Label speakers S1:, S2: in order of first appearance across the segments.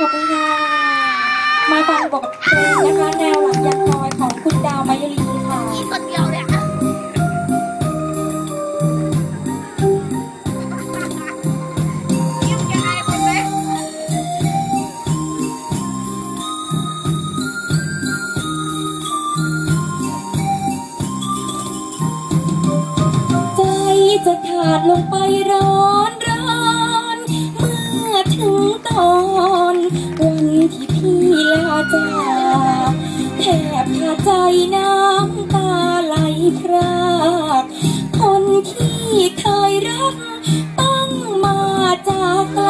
S1: ขอบคุณค่ะ มาฟังบทเพลงนะคะแนวหลังยักน้อยของคุณดาวมายุรีค่ะ
S2: อีคนเดียวเนี่ยยิ้มยังไงหมดไหม
S1: ใจจะขาดลงไปร้อนร้อน เมื่อถึงตอน น้ำตาไหลพรากคนที่เคยรักต้องมาจากไกล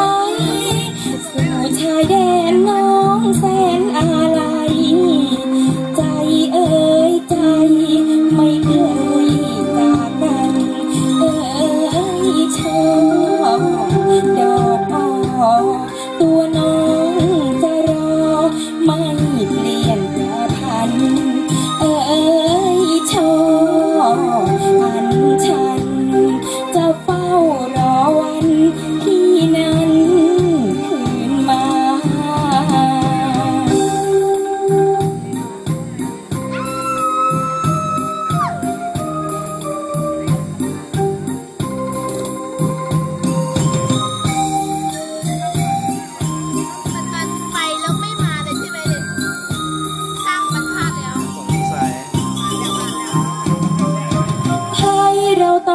S1: สู่ชายแดนน้องแสนอะไรใจเอ่ยใจไม่เคยจากกันเอ่ยชอบดอกอ้อตัวน้อง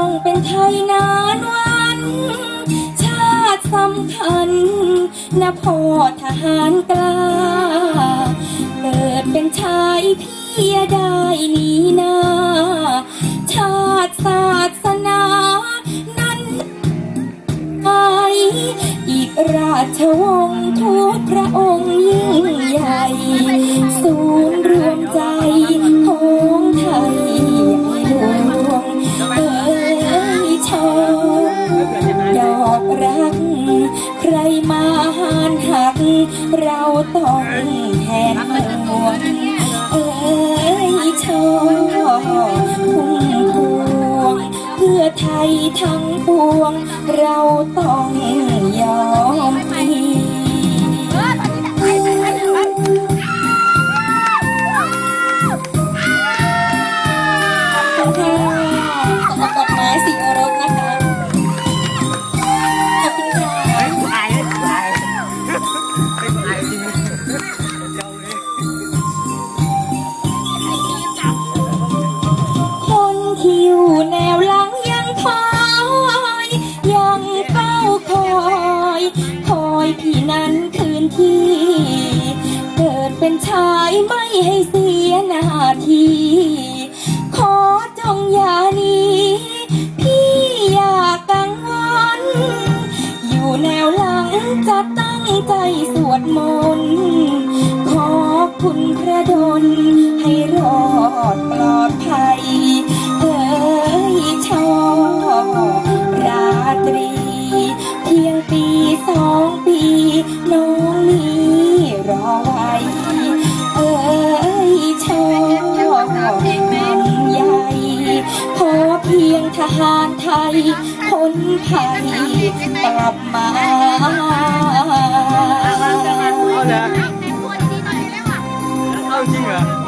S1: อ
S2: ง
S1: เป็นไทยนานวัน ชาติสำคัญนะพ่อทหารกล้า เกิดเป็นชายพี่อย่าได้หนีนาชาติศาสนา นั้นไปอีกราชวงศ์ทุกพระองค์ยิ่งใหญ่ ใครมาหานหัก เราต้องแทนห่วงเอ้ยชมพุ่มพวง เพื่อไทยทั้งปวง เราต้อง คอ
S3: ย
S1: คอยพี่นั้นคืนที่ เกิดเป็นชายไม่ให้เสียหน้าที่ ขอจงอย่านี้ พี่อย่ากังวลอยู่แนวหลังจะตั้งใจสวดมนต์ขอคุณพระดลให้ร องปีน้องมีรอไว้เอ้ยชอความใหญ่พอเพียงทหารไทยคนไทยกลับมา
S3: เอาจริงเหรอ